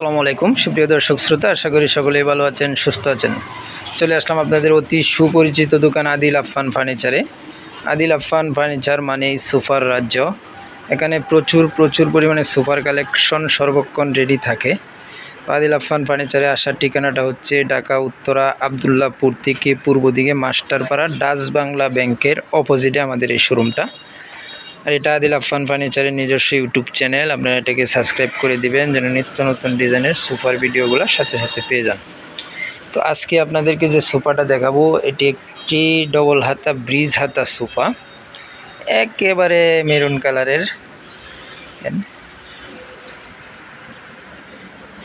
আসসালামু আলাইকুম। সুপ্রিয় দর্শক শ্রোতা, আশা করি সকলেই ভালো আছেন, সুস্থ আছেন। চলে আসলাম আপনাদের অতি সুপরিচিত দোকান আদিল আফফান ফার্নিচারে। আদিল আফফান ফার্নিচার মানেই সুপার রাজ্য। এখানে প্রচুর প্রচুর পরিমাণে সুপার কালেকশন সর্বক্ষণ রেডি থাকে। আদিল আফফান ফার্নিচারে আসার ঠিকানাটা হচ্ছে ঢাকা, উত্তরা আবদুল্লাপুর থেকে পূর্ব দিকে মাস্টারপাড়া, ডাচ বাংলা ব্যাংকের অপোজিটে আমাদের এই শোরুমটা আর এটা আদিল আফফান ফার্নিচারের নিজস্ব ইউটিউব চ্যানেল আপনারা এটাকে সাবস্ক্রাইব করে দিবেন, যেন নিত্য নতুন ডিজাইনের সুপার ভিডিওগুলো সাথে সাথে পেয়ে যান। তো আজকে আপনাদেরকে যে সোফাটা দেখাবো, এটি একটি ডবল হাতা ব্রিজ হাতা সোফা একেবারে মেরুন কালারের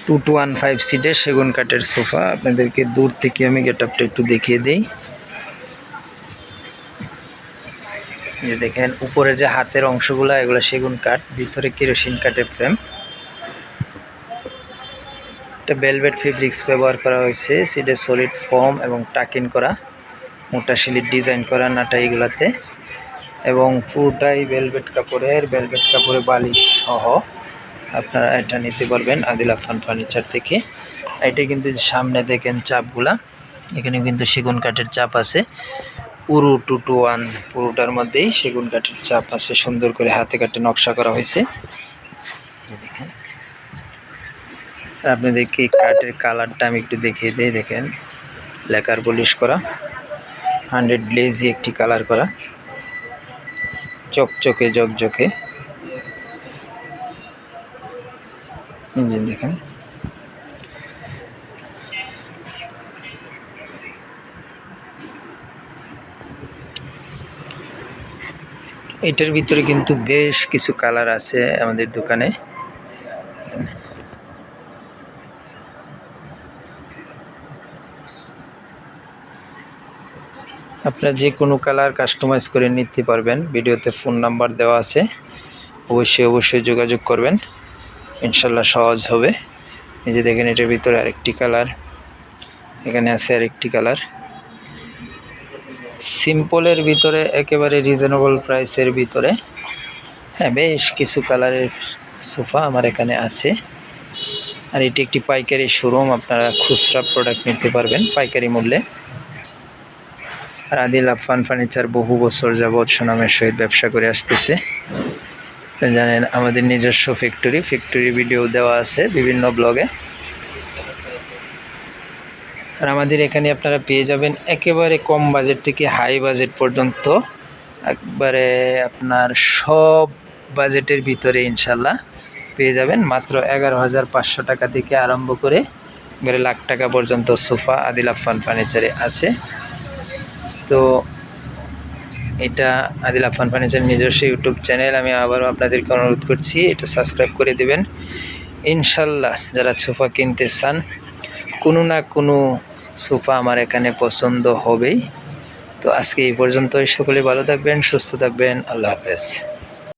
টু টু ওয়ান ফাইভ সিটের সেগুন কাঠের সোফা আপনাদেরকে দূর থেকে আমি গেট আপটা একটু দেখিয়ে দিই এই যে দেখেন, উপরে যে হাতের অংশগুলো, এগুলো সেগুন কাঠ, ভিতরে কেরোসিন কাঠের ফ্রেম। এটা বেলভেট ফেব্রিক্স ব্যবহার করা হয়েছে, সিটে সলিড ফর্ম এবং টাকিন করা, মোটা শিলির ডিজাইন করা নাটা এগুলাতে। এবং পুরোটাই বেলভেট কাপড়ের বেলভেট কাপড়ে বালিশ সহ আপনারা এটা নিতে পারবেন আদিল আফান ফার্নিচার থেকে। এটা কিন্তু সামনে দেখেন চাপগুলা এখানে কিন্তু সেগুন কাঠের চাপ আছে। পুরো টু টু ওয়ান পুরোটার মধ্যেই সেগুন কাঠের চাপ আছে সুন্দর করে হাতে কাটে নকশা করা হয়েছে। আর আপনাদেরকে কাঠের কালারটা আমি একটু দেখিয়ে দিই, দেখেন। লেকার পলিশ করা, হান্ড্রেড লেজি একটি কালার করা, চকচকে, জকজকে। দেখেন। এটার ভিতরে কিন্তু বেশ কিছু কালার আছে আমাদের দোকানে। আপনারা যে কোনো কালার কাস্টমাইজ করে নিতে পারবেন। ভিডিওতে ফোন নাম্বার দেওয়া আছে। অবশ্যই অবশ্যই যোগাযোগ করবেন। ইনশাল্লাহ সহজ হবে। এই যে দেখেন, এটার ভিতরে আরেকটি কালার। এখানে আছে আরেকটি কালার। সিম্পলের ভিতরে একেবারে রিজনেবল প্রাইসের ভিতরে। হ্যাঁ বেশ কিছু কালারের সোফা আমার এখানে আছে। আর এটি একটি পাইকারি শোরুম আপনারা খুচরা প্রোডাক্ট নিতে পারবেন পাইকারি মূল্যে। আর আদিল আফান ফার্নিচার বহু বছর যাবৎ সুনামের সহিত ব্যবসা করে আসতেছে। জানেন, আমাদের নিজস্ব ফ্যাক্টরি ফ্যাক্টরি ভিডিও দেওয়া আছে বিভিন্ন ব্লগে আর আমাদের এখানে আপনারা পেয়ে যাবেন একেবারে কম বাজেট থেকে হাই বাজেট পর্যন্ত। একবারে আপনার সব বাজেটের ভিতরে ইনশাল্লাহ পেয়ে যাবেন। মাত্র এগারো হাজার পাঁচশো টাকা থেকে আরম্ভ করে এবারে লাখ টাকা পর্যন্ত সোফা, আদিল আফান ফার্নিচারে আছে। তো এটা আদিল আফান ফার্নিচার নিজস্ব ইউটিউব চ্যানেল। আমি আবারও আপনাদেরকে অনুরোধ করছি, এটা সাবস্ক্রাইব করে দেবেন। ইনশাল্লাহ যারা সোফা কিনতে চান কোনো না কোনো সোফা আমার এখানে পছন্দ হবেই। তো আজকে এই পর্যন্তই। সকলে ভালো থাকবেন, সুস্থ থাকবেন। আল্লাহ হাফেজ।